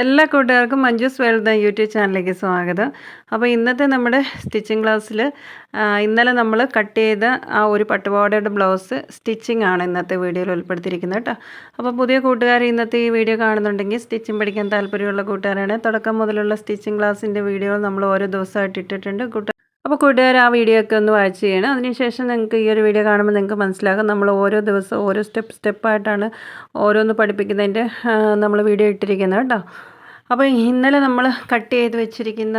എല്ലാ കൂട്ടുകാർക്കും Manju's world YouTube ചാനലിലേക്ക് സ്വാഗതം. അപ്പോൾ ഇന്നത്തെ നമ്മുടെ സ്റ്റിച്ചിങ് ക്ലാസ്സിൽ ഇന്നലെ നമ്മൾ കട്ട് ചെയ്ത ആ ഒരു പട്ടുപാടയുടെ ബ്ലൗസ് സ്റ്റിച്ചിങ് ആണ് ഇന്നത്തെ വീഡിയോയിൽ ഉൾപ്പെടുത്തിയിരിക്കുന്നത് കേട്ടോ. അപ്പോൾ പുതിയ കൂട്ടുകാർ ഇന്നത്തെ ഈ വീഡിയോ കാണുന്നുണ്ടെങ്കിൽ സ്റ്റിച്ചിങ് പഠിക്കാൻ താല്പര്യമുള്ള കൂട്ടുകാരാണ് തുടക്കം മുതലുള്ള സ്റ്റിച്ചിങ് ക്ലാസ്സിന്റെ വീഡിയോ നമ്മൾ ഓരോ ദിവസമായിട്ട് ഇട്ടിട്ടുണ്ട്. അപ്പോൾ കൂട്ടുകാർ ആ വീഡിയോ ഒക്കെ ഒന്ന് വാച്ച് ചെയ്യണം. അതിനുശേഷം നിങ്ങൾക്ക് ഈ ഒരു വീഡിയോ കാണുമ്പോൾ നിങ്ങൾക്ക് മനസ്സിലാകും. നമ്മൾ ഓരോ ദിവസം ഓരോ സ്റ്റെപ്പ് സ്റ്റെപ്പായിട്ടാണ് ഓരോന്ന് പഠിപ്പിക്കുന്നതിന്റെ നമ്മൾ വീഡിയോ ഇട്ടിരിക്കുന്നത് കേട്ടോ. അപ്പോൾ ഇന്നലെ നമ്മൾ കട്ട് ചെയ്ത് വെച്ചിരിക്കുന്ന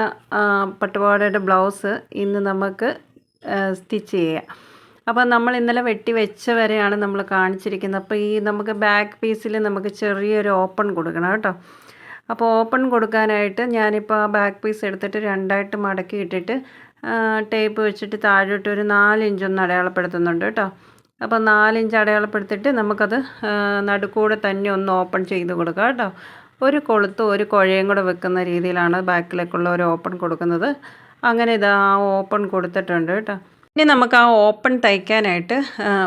പട്ടുപാടയുടെ ബ്ലൗസ് ഇന്ന് നമുക്ക് സ്റ്റിച്ച് ചെയ്യാം. അപ്പോൾ നമ്മൾ ഇന്നലെ വെട്ടി വെച്ച വരെയാണ് നമ്മൾ കാണിച്ചിരിക്കുന്നത്. അപ്പോൾ ഈ നമുക്ക് ബാക്ക് പീസിൽ നമുക്ക് ചെറിയൊരു ഓപ്പൺ കൊടുക്കണം കേട്ടോ. അപ്പോൾ ഓപ്പൺ കൊടുക്കാനായിട്ട് ഞാനിപ്പോൾ ആ ബാക്ക് പീസ് എടുത്തിട്ട് രണ്ടായിട്ട് മടക്കി ഇട്ടിട്ട് ടേപ്പ് വെച്ചിട്ട് താഴോട്ട് ഒരു നാലിഞ്ചൊന്ന് അടയാളപ്പെടുത്തുന്നുണ്ട് കേട്ടോ. അപ്പോൾ നാലിഞ്ച് അടയാളപ്പെടുത്തിയിട്ട് നമുക്കത് നടുക്കൂടെ തന്നെ ഒന്ന് ഓപ്പൺ ചെയ്ത് കൊടുക്കാം കേട്ടോ. ഒരു കൊളുത്തും ഒരു കുഴയും കൂടെ വെക്കുന്ന രീതിയിലാണ് ബാക്കിലേക്കുള്ള ഒരു ഓപ്പൺ കൊടുക്കുന്നത്. അങ്ങനെ ഇത് ആ ഓപ്പൺ കൊടുത്തിട്ടുണ്ട് കേട്ടോ. ഇനി നമുക്ക് ആ ഓപ്പൺ തയ്ക്കാനായിട്ട്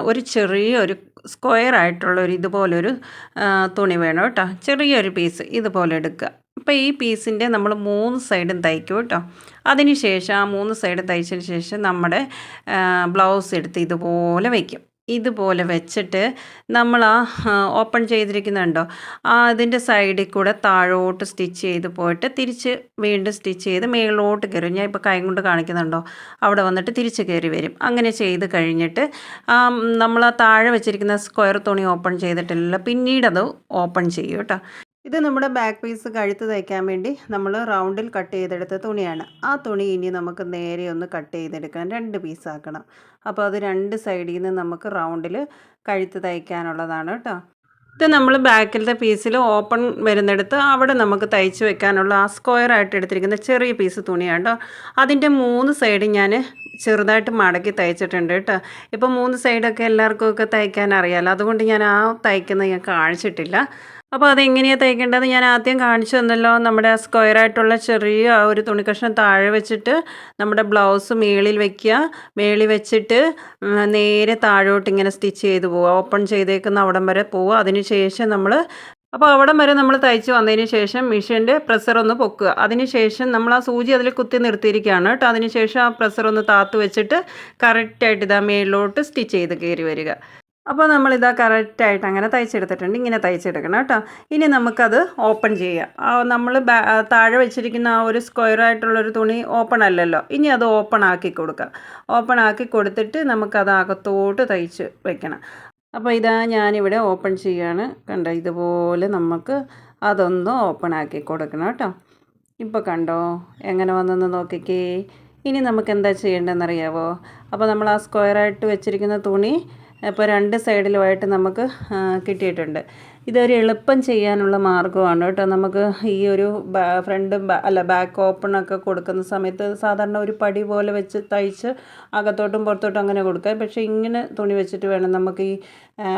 ഒരു ചെറിയൊരു സ്ക്വയർ ആയിട്ടുള്ള ഒരു ഇതുപോലൊരു തുണി വേണം കേട്ടോ. ചെറിയൊരു പീസ് ഇതുപോലെ എടുക്കുക. അപ്പോൾ ഈ പീസിന്റെ നമ്മൾ മൂന്ന് സൈഡും തയ്ക്കും കേട്ടോ. അതിന് ശേഷം ആ മൂന്ന് സൈഡ് തയ്ച്ചതിന് ശേഷം നമ്മുടെ ബ്ലൗസ് എടുത്ത് ഇതുപോലെ വയ്ക്കും ഇതുപോലെ വെച്ചിട്ട് നമ്മൾ ആ ഓപ്പൺ ചെയ്തിരിക്കുന്നുണ്ടോ? ആ അതിന്റെ സൈഡിൽ കൂടെ താഴോട്ട് സ്റ്റിച്ച് ചെയ്ത് പോയിട്ട് തിരിച്ച് വീണ്ടും സ്റ്റിച്ച് ചെയ്ത് മേളിലോട്ട് കയറും. ഞാൻ ഇപ്പോൾ കൈ കൊണ്ട് കാണിക്കുന്നുണ്ടോ? അവിടെ വന്നിട്ട് തിരിച്ച് കയറി വരും. അങ്ങനെ ചെയ്ത് കഴിഞ്ഞിട്ട് നമ്മൾ ആ താഴെ വെച്ചിരിക്കുന്ന സ്ക്വയർ തുണി ഓപ്പൺ ചെയ്തിട്ടില്ല പിന്നീട് അത് ഓപ്പൺ ചെയ്യും കേട്ടോ. ഇത് നമ്മുടെ ബാക്ക് പീസ് കഴുത്ത് തയ്ക്കാൻ വേണ്ടി നമ്മൾ റൗണ്ടിൽ കട്ട് ചെയ്തെടുത്ത തുണിയാണ്. ആ തുണി ഇനി നമുക്ക് നേരെ ഒന്ന് കട്ട് ചെയ്തെടുക്കണം. രണ്ട് പീസാക്കണം അപ്പോൾ അത് രണ്ട് സൈഡിൽ നിന്ന് നമുക്ക് റൗണ്ടിൽ കഴുത്ത് തയ്ക്കാനുള്ളതാണ് കേട്ടോ ഇത് നമ്മൾ ബാക്കിലത്തെ പീസിൽ ഓപ്പൺ വരുന്നെടുത്ത് അവിടെ നമുക്ക് തയ്ച്ച് വെക്കാനുള്ള ആ സ്ക്വയർ ആയിട്ട് എടുത്തിരിക്കുന്ന ചെറിയ പീസ് തുണിയാണ് കേട്ടോ അതിന്റെ മൂന്ന് സൈഡ് ഞാൻ ചെറുതായിട്ട് മടക്കി തയ്ച്ചിട്ടുണ്ട് കേട്ടോ ഇപ്പോൾ മൂന്ന് സൈഡൊക്കെ എല്ലാവർക്കും ഒക്കെ തയ്ക്കാൻ അറിയാമല്ലോ അതുകൊണ്ട് ഞാൻ ആ തയ്ക്കുന്നത് ഞാൻ കാണിച്ചിട്ടില്ല. അപ്പോൾ അതെങ്ങനെയാണ് തയ്ക്കേണ്ടത് ഞാൻ ആദ്യം കാണിച്ചു തന്നല്ലോ. നമ്മുടെ സ്ക്വയർ ആയിട്ടുള്ള ചെറിയ ആ ഒരു തുണിക്കഷ്ണം താഴെ വെച്ചിട്ട് നമ്മുടെ ബ്ലൗസ് മേളിൽ വെക്കുക. മേളിൽ വെച്ചിട്ട് നേരെ താഴോട്ട് ഇങ്ങനെ സ്റ്റിച്ച് ചെയ്ത് പോവുക. ഓപ്പൺ ചെയ്തേക്കുന്ന അവിടം വരെ പോവുക. അതിന് ശേഷം നമ്മൾ അപ്പോൾ അവിടം വരെ നമ്മൾ തയ്ച്ച് വന്നതിന് ശേഷം മിഷീന്റെ പ്രഷർ ഒന്ന് പൊക്കുക. അതിനുശേഷം നമ്മൾ ആ സൂചി അതിൽ കുത്തി നിർത്തിയിരിക്കുകയാണ് കേട്ടോ. അതിനുശേഷം ആ പ്രഷർ ഒന്ന് താത്ത് വെച്ചിട്ട് കറക്റ്റായിട്ട് ഇതാ മേളിലോട്ട് സ്റ്റിച്ച് ചെയ്ത് കയറി വരിക. അപ്പോൾ നമ്മളിതാ കറക്റ്റായിട്ട് അങ്ങനെ തയ്ച്ചെടുത്തിട്ടുണ്ട്. ഇങ്ങനെ തയ്ച്ചെടുക്കണം കേട്ടോ. ഇനി നമുക്കത് ഓപ്പൺ ചെയ്യാം. നമ്മൾ താഴെ വെച്ചിരിക്കുന്ന ആ ഒരു സ്ക്വയർ ആയിട്ടുള്ളൊരു തുണി ഓപ്പൺ അല്ലല്ലോ. ഇനി അത് ഓപ്പൺ ആക്കി കൊടുക്കാം. ഓപ്പൺ ആക്കി കൊടുത്തിട്ട് നമുക്കത് അകത്തോട്ട് തയ്ച്ച് വെക്കണം. അപ്പോൾ ഇതാ ഞാനിവിടെ ഓപ്പൺ ചെയ്യാണ്. കണ്ടോ ഇതുപോലെ നമുക്ക് അതൊന്ന് ഓപ്പൺ ആക്കി കൊടുക്കണം കേട്ടോ. ഇപ്പോൾ കണ്ടോ എങ്ങനെ വന്നെന്ന് നോക്കിക്കേ. ഇനി നമുക്ക് എന്താ ചെയ്യേണ്ടതെന്ന് അറിയാവോ അപ്പോൾ നമ്മൾ ആ സ്ക്വയറായിട്ട് വെച്ചിരിക്കുന്ന തുണി ഇപ്പോൾ രണ്ട് സൈഡിലുമായിട്ട് നമുക്ക് കിട്ടിയിട്ടുണ്ട്. ഇതൊരു എളുപ്പം ചെയ്യാനുള്ള മാർഗമാണ് കേട്ടോ. നമുക്ക് ഈ ഒരു ഫ്രണ്ട് അല്ല ബാക്ക് ഓപ്പണൊക്കെ കൊടുക്കുന്ന സമയത്ത് സാധാരണ ഒരു പടി പോലെ വെച്ച് തയ്ച്ച് അകത്തോട്ടും പുറത്തോട്ടും അങ്ങനെ കൊടുക്കാം. പക്ഷേ ഇങ്ങനെ തുണി വെച്ചിട്ട് വേണം നമുക്ക് ഈ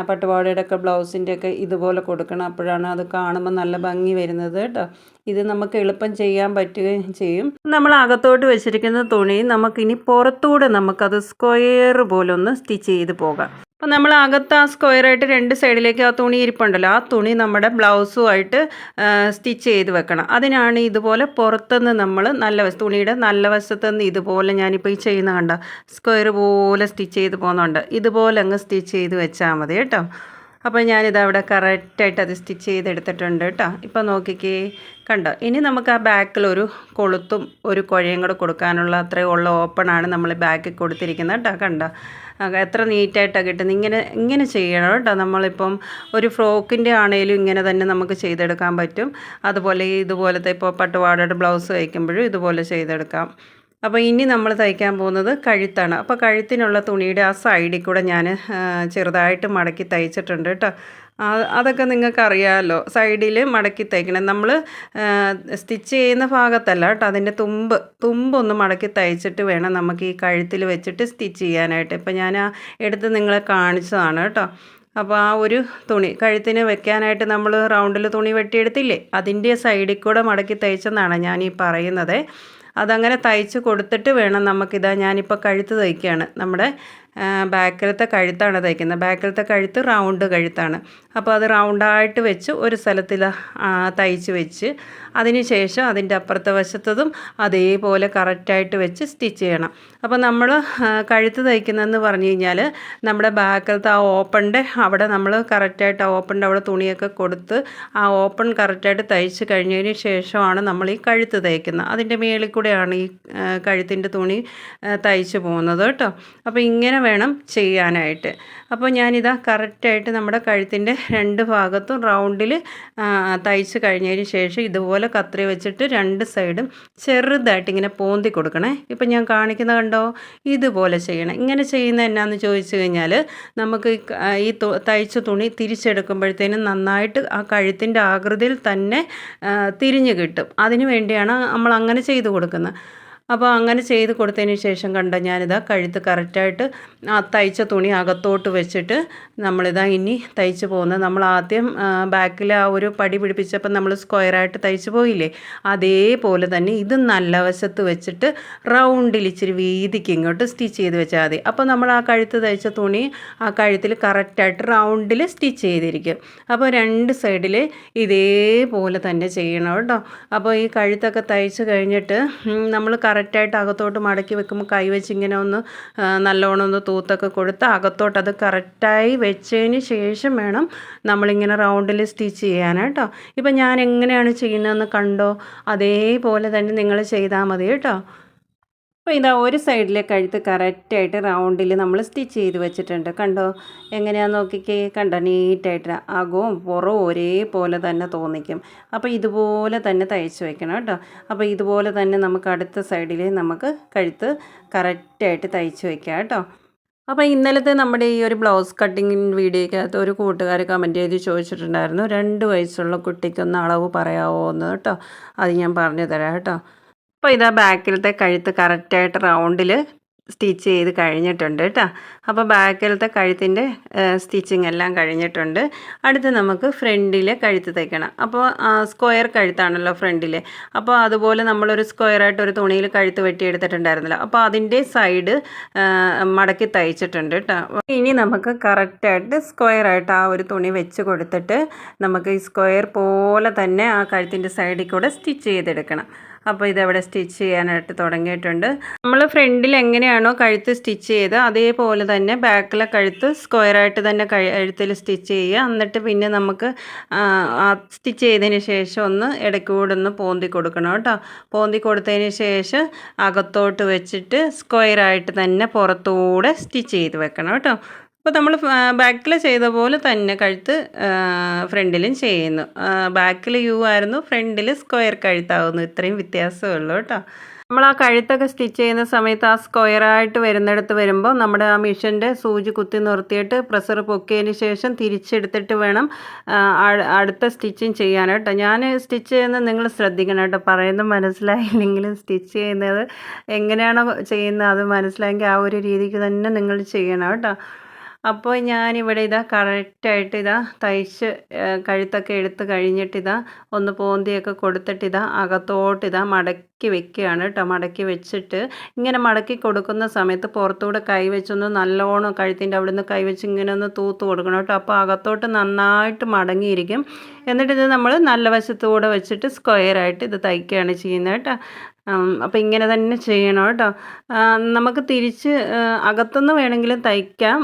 പട്ടുപാടയുടെ ഒക്കെ ബ്ലൗസിന്റെ ഒക്കെ ഇതുപോലെ കൊടുക്കണം. അപ്പോഴാണ് അത് കാണുമ്പോൾ നല്ല ഭംഗി വരുന്നത് കേട്ടോ. ഇത് നമുക്ക് എളുപ്പം ചെയ്യാൻ പറ്റുകയും ചെയ്യും. നമ്മൾ അകത്തോട്ട് വെച്ചിരിക്കുന്ന തുണി നമുക്കിനി പുറത്തൂടെ നമുക്കത് സ്ക്വയർ പോലെ ഒന്ന് സ്റ്റിച്ച് ചെയ്ത് പോകാം. അപ്പോൾ നമ്മൾ അകത്ത് ആ സ്ക്വയറായിട്ട് രണ്ട് സൈഡിലേക്ക് ആ തുണി ഇരിപ്പുണ്ടല്ലോ ആ തുണി നമ്മുടെ ബ്ലൗസുമായിട്ട് സ്റ്റിച്ച് ചെയ്ത് വെക്കണം. അതിനാണ് ഇതുപോലെ പുറത്തുനിന്ന് നമ്മൾ നല്ല വശ തുണിയുടെ നല്ല വശത്ത് നിന്ന് ഇതുപോലെ ഞാനിപ്പോൾ ഈ ചെയ്യുന്ന കണ്ട സ്ക്വയർ പോലെ സ്റ്റിച്ച് ചെയ്ത് പോകുന്നുണ്ട്. ഇതുപോലെ അങ്ങ് സ്റ്റിച്ച് ചെയ്ത് വെച്ചാൽ മതി കേട്ടോ. അപ്പോൾ ഞാനിത് അവിടെ കറക്റ്റായിട്ട് അത് സ്റ്റിച്ച് ചെയ്തെടുത്തിട്ടുണ്ട് കേട്ടോ. ഇപ്പോൾ നോക്കിക്കേ കണ്ടോ ഇനി നമുക്ക് ആ ബാക്കിൽ ഒരു കൊളുത്തും ഒരു കുഴയും കൂടെ കൊടുക്കാനുള്ള അത്രയും ഉള്ള ഓപ്പണാണ് നമ്മൾ ബാക്കിൽ കൊടുത്തിരിക്കുന്നത് കേട്ടോ കണ്ടോ. എത്ര നീറ്റായിട്ടാണ് കിട്ടുന്നത് ഇങ്ങനെ ഇങ്ങനെ ചെയ്യണം കേട്ടോ. നമ്മളിപ്പം ഒരു ഫ്രോക്കിന്റെ ആണെങ്കിലും ഇങ്ങനെ തന്നെ നമുക്ക് ചെയ്തെടുക്കാൻ പറ്റും. അതുപോലെ ഇതുപോലത്തെ ഇപ്പോൾ പട്ടുപാടയുടെ ബ്ലൗസ് തയ്ക്കുമ്പോഴും ഇതുപോലെ ചെയ്തെടുക്കാം. അപ്പോൾ ഇനി നമ്മൾ തയ്ക്കാൻ പോകുന്നത് കഴുത്താണ്. അപ്പോൾ കഴുത്തിനുള്ള തുണിയുടെ ആ സൈഡിൽ കൂടെ ഞാൻ ചെറുതായിട്ട് മടക്കി തയ്ച്ചിട്ടുണ്ട് കേട്ടോ. അതൊക്കെ നിങ്ങൾക്ക് അറിയാമല്ലോ സൈഡിൽ മടക്കി തയ്ക്കണം. നമ്മൾ സ്റ്റിച്ച് ചെയ്യുന്ന ഭാഗത്തല്ല കേട്ടോ. അതിന്റെ തുമ്പ് തുമ്പൊന്ന് മടക്കി തയ്ച്ചിട്ട് വേണം നമുക്ക് ഈ കഴുത്തിൽ വെച്ചിട്ട് സ്റ്റിച്ച് ചെയ്യാനായിട്ട്. ഇപ്പം ഞാൻ ആ എടുത്ത് നിങ്ങളെ കാണിച്ചതാണ് കേട്ടോ. അപ്പോൾ ആ ഒരു തുണി കഴുത്തിന് വെക്കാനായിട്ട് നമ്മൾ റൗണ്ടിൽ തുണി വെട്ടിയെടുത്തില്ലേ? അതിന്റെ സൈഡിൽ കൂടെ മടക്കി തയ്ച്ചെന്നാണ് ഞാൻ ഈ പറയുന്നത്. അതങ്ങനെ തയ്ച്ച് കൊടുത്തിട്ട് വേണം നമുക്കിതാ ഞാനിപ്പോൾ കഴുത്ത് തയ്ക്കുകയാണ്. നമ്മുടെ ബാക്കിലത്തെ കഴുത്താണ് തയ്ക്കുന്നത്. ബാക്കിലത്തെ കഴുത്ത് റൗണ്ട് കഴുത്താണ്. അപ്പോൾ അത് റൗണ്ടായിട്ട് വെച്ച് ഒരു സ്ഥലത്തിൽ തയ്ച്ച് വെച്ച് അതിന് ശേഷം അതിന്റെ അപ്പുറത്തെ വശത്തതും അതേപോലെ കറക്റ്റായിട്ട് വെച്ച് സ്റ്റിച്ച് ചെയ്യണം. അപ്പോൾ നമ്മൾ കഴുത്ത് തയ്ക്കുന്നതെന്ന് പറഞ്ഞു കഴിഞ്ഞാൽ നമ്മുടെ ബാക്കിലത്തെ ആ ഓപ്പണിന്റെ അവിടെ നമ്മൾ കറക്റ്റായിട്ട് ആ ഓപ്പണിന്റെ അവിടെ തുണിയൊക്കെ കൊടുത്ത് ആ ഓപ്പൺ കറക്റ്റായിട്ട് തയ്ച്ച് കഴിഞ്ഞതിന് ശേഷമാണ് നമ്മൾ ഈ കഴുത്ത് തയ്ക്കുന്നത്. അതിന്റെ മേളിൽ കൂടെയാണ് ഈ കഴുത്തിന്റെ തുണി തയ്ച്ച് പോകുന്നത് കേട്ടോ. അപ്പോൾ ഇങ്ങനെ വേണം ചെയ്യാനായിട്ട്. അപ്പോൾ ഞാനിതാ കറക്റ്റായിട്ട് നമ്മുടെ കഴുത്തിന്റെ രണ്ട് ഭാഗത്തും റൗണ്ടിൽ തയ്ച്ച് കഴിഞ്ഞതിന് ശേഷം ഇതുപോലെ കത്രി വെച്ചിട്ട് രണ്ട് സൈഡും ചെറുതായിട്ട് ഇങ്ങനെ പോന്തി കൊടുക്കണേ. ഇപ്പം ഞാൻ കാണിക്കുന്ന കണ്ടോ? ഇതുപോലെ ചെയ്യണം. ഇങ്ങനെ ചെയ്യുന്ന എന്നാന്ന് ചോദിച്ചു കഴിഞ്ഞാൽ നമുക്ക് ഈ തയ്ച്ച തുണി തിരിച്ചെടുക്കുമ്പോഴത്തേനും നന്നായിട്ട് ആ കഴുത്തിന്റെ ആകൃതിയിൽ തന്നെ തിരിഞ്ഞ് കിട്ടും. അതിനു വേണ്ടിയാണ് നമ്മൾ അങ്ങനെ ചെയ്തു കൊടുക്കുന്നത്. അപ്പോൾ അങ്ങനെ ചെയ്ത് കൊടുത്തതിന് ശേഷം കണ്ട ഞാനിതാ കഴുത്ത് കറക്റ്റായിട്ട് ആ തയ്ച്ച തുണി അകത്തോട്ട് വെച്ചിട്ട് നമ്മളിതാ ഇനി തയ്ച്ച് പോകുന്നത്. നമ്മൾ ആദ്യം ബാക്കിൽ ആ ഒരു പടി പിടിപ്പിച്ചപ്പോൾ നമ്മൾ സ്ക്വയറായിട്ട് തയ്ച്ച് പോയില്ലേ? അതേപോലെ തന്നെ ഇത് നല്ല വശത്ത് വെച്ചിട്ട് റൗണ്ടിൽ ഇച്ചിരി വീതിക്ക് ഇങ്ങോട്ട് സ്റ്റിച്ച് ചെയ്ത് വെച്ചാൽ മതി. അപ്പോൾ നമ്മൾ ആ കഴുത്ത് തയ്ച്ച തുണി ആ കഴുത്തിൽ കറക്റ്റായിട്ട് റൗണ്ടിൽ സ്റ്റിച്ച് ചെയ്തിരിക്കും. അപ്പോൾ രണ്ട് സൈഡിൽ ഇതേപോലെ തന്നെ ചെയ്യണം കേട്ടോ. അപ്പോൾ ഈ കഴുത്തൊക്കെ തയ്ച്ച് കഴിഞ്ഞിട്ട് നമ്മൾ കറക്റ്റായിട്ട് അകത്തോട്ട് മടക്കി വെക്കുമ്പോൾ കൈ വെച്ച് ഇങ്ങനെ ഒന്ന് നല്ലോണം ഒന്ന് തൂത്തൊക്കെ കൊടുത്ത് അകത്തോട്ട് അത് കറക്റ്റായി വെച്ചതിന് ശേഷം വേണം നമ്മളിങ്ങനെ റൗണ്ടിൽ സ്റ്റിച്ച് ചെയ്യാനാട്ടോ ഇപ്പം ഞാൻ എങ്ങനെയാണ് ചെയ്യുന്നതെന്ന് കണ്ടോ? അതേപോലെ തന്നെ നിങ്ങൾ ചെയ്താൽ മതി കേട്ടോ. അപ്പോൾ ഇതാ ഒരു സൈഡിലെ കഴുത്ത് കറക്റ്റായിട്ട് റൗണ്ടിൽ നമ്മൾ സ്റ്റിച്ച് ചെയ്ത് വെച്ചിട്ടുണ്ട്. കണ്ടോ? എങ്ങനെയാണെന്ന് നോക്കിക്കേ? കണ്ടോ? നീറ്റായിട്ട് അകവും പുറവും ഒരേപോലെ തന്നെ തോന്നിക്കും. അപ്പോൾ ഇതുപോലെ തന്നെ തയ്ച്ച് വെക്കണം കേട്ടോ. അപ്പോൾ ഇതുപോലെ തന്നെ നമുക്ക് അടുത്ത സൈഡിൽ നമുക്ക് കഴുത്ത് കറക്റ്റായിട്ട് തയ്ച്ച് വെക്കാം കേട്ടോ. അപ്പോൾ ഇന്നലത്തെ നമ്മുടെ ഈ ഒരു ബ്ലൗസ് കട്ടിങ് വീഡിയോയ്ക്കകത്ത് ഒരു കൂട്ടുകാർ കമന്റ് ചെയ്ത് ചോദിച്ചിട്ടുണ്ടായിരുന്നു രണ്ട് വയസ്സുള്ള കുട്ടിക്കൊന്ന് അളവ് പറയാമോ എന്ന്? കേട്ടോ. അത് ഞാൻ പറഞ്ഞു തരാം കേട്ടോ. അപ്പോൾ ഇതാ ബാക്കിലത്തെ കഴുത്ത് കറക്റ്റായിട്ട് റൗണ്ടിൽ സ്റ്റിച്ച് ചെയ്ത് കഴിഞ്ഞിട്ടുണ്ട് കേട്ടോ. അപ്പോൾ ബാക്കിലത്തെ കഴുത്തിന്റെ സ്റ്റിച്ചിങ് എല്ലാം കഴിഞ്ഞിട്ടുണ്ട്. അടുത്ത് നമുക്ക് ഫ്രണ്ടിൽ കഴുത്ത് തയ്ക്കണം അപ്പോൾ സ്ക്വയർ കഴുത്താണല്ലോ ഫ്രണ്ടിൽ അപ്പോൾ അതുപോലെ നമ്മളൊരു സ്ക്വയറായിട്ട് ഒരു തുണിയിൽ കഴുത്ത് വെട്ടിയെടുത്തിട്ടുണ്ടായിരുന്നല്ലോ. അപ്പോൾ അതിന്റെ സൈഡ് മടക്കി തയ്ച്ചിട്ടുണ്ട് കേട്ടോ. ഇനി നമുക്ക് കറക്റ്റായിട്ട് സ്ക്വയറായിട്ട് ആ ഒരു തുണി വെച്ച് കൊടുത്തിട്ട് നമുക്ക് ഈ സ്ക്വയർ പോലെ തന്നെ ആ കഴുത്തിന്റെ സൈഡിൽ കൂടെ സ്റ്റിച്ച് ചെയ്തെടുക്കണം. അപ്പോൾ ഇതവിടെ സ്റ്റിച്ച് ചെയ്യാനായിട്ട് തുടങ്ങിയിട്ടുണ്ട്. നമ്മൾ ഫ്രണ്ടിൽ എങ്ങനെയാണോ കഴുത്ത് സ്റ്റിച്ച് ചെയ്ത് അതേപോലെ തന്നെ ബാക്കിലെ കഴുത്ത് സ്ക്വയറായിട്ട് തന്നെ കഴുത്തിൽ സ്റ്റിച്ച് ചെയ്യുക. എന്നിട്ട് പിന്നെ നമുക്ക് സ്റ്റിച്ച് ചെയ്തതിന് ശേഷം ഒന്ന് ഇടയ്ക്കൂടെ ഒന്ന് പോന്തി കൊടുക്കണം കേട്ടോ. പോന്തി കൊടുത്തതിന് ശേഷം അകത്തോട്ട് വെച്ചിട്ട് സ്ക്വയറായിട്ട് തന്നെ പുറത്തൂടെ സ്റ്റിച്ച് ചെയ്ത് വെക്കണം കേട്ടോ. അപ്പോൾ നമ്മൾ ബാക്കിൽ ചെയ്ത പോലെ തന്നെ കഴുത്ത് ഫ്രണ്ടിലും ചെയ്യുന്നു. ബാക്കിൽ യു ആയിരുന്നു ഫ്രണ്ടിൽ സ്ക്വയർ കഴുത്താവുന്നു. ഇത്രയും വ്യത്യാസമേ ഉള്ളൂ കേട്ടോ. നമ്മൾ ആ കഴുത്തൊക്കെ സ്റ്റിച്ച് ചെയ്യുന്ന സമയത്ത് ആ സ്ക്വയറായിട്ട് വരുന്നിടത്ത് വരുമ്പോൾ നമ്മുടെ ആ മിഷന്റെ സൂചി കുത്തി നിർത്തിയിട്ട് പ്രഷർ പൊക്കിയതിന് ശേഷം തിരിച്ചെടുത്തിട്ട് വേണം അടുത്ത സ്റ്റിച്ചിങ് ചെയ്യാനായിട്ട് ഞാൻ സ്റ്റിച്ച് ചെയ്യുന്നത് നിങ്ങൾ ശ്രദ്ധിക്കണം കേട്ടോ. പറയുന്നത് മനസ്സിലായില്ലെങ്കിലും സ്റ്റിച്ച് ചെയ്യുന്നത് എങ്ങനെയാണോ ചെയ്യുന്നത് അത് മനസ്സിലായെങ്കിൽ ആ ഒരു രീതിക്ക് തന്നെ നിങ്ങൾ ചെയ്യണം കേട്ടോ. അപ്പോൾ ഞാനിവിടെ ഇതാ കറക്റ്റായിട്ട് ഇതാ തയ്ച്ച് കഴുത്തൊക്കെ എടുത്ത് കഴിഞ്ഞിട്ടിതാ ഒന്ന് പോന്തിയൊക്കെ അകത്തോട്ട് ഇതാ മടക്കി വെക്കുകയാണ് കേട്ടോ. മടക്കി വെച്ചിട്ട് ഇങ്ങനെ മടക്കി കൊടുക്കുന്ന സമയത്ത് പുറത്തൂടെ കൈ വെച്ചൊന്ന് നല്ലോണം കഴുത്തിന്റെ അവിടെ നിന്ന് കൈ വെച്ച് ഇങ്ങനെ ഒന്ന് തൂത്ത് കൊടുക്കണം കേട്ടോ. അപ്പോൾ അകത്തോട്ട് നന്നായിട്ട് മടങ്ങിയിരിക്കും. എന്നിട്ടിത് നമ്മൾ നല്ല വശത്തൂടെ വെച്ചിട്ട് സ്ക്വയറായിട്ട് ഇത് തയ്ക്കുകയാണ് ചെയ്യുന്നത് കേട്ടോ. അപ്പോൾ ഇങ്ങനെ തന്നെ ചെയ്യണം കേട്ടോ. നമുക്ക് തിരിച്ച് അകത്തുനിന്ന് വേണമെങ്കിലും തയ്ക്കാം.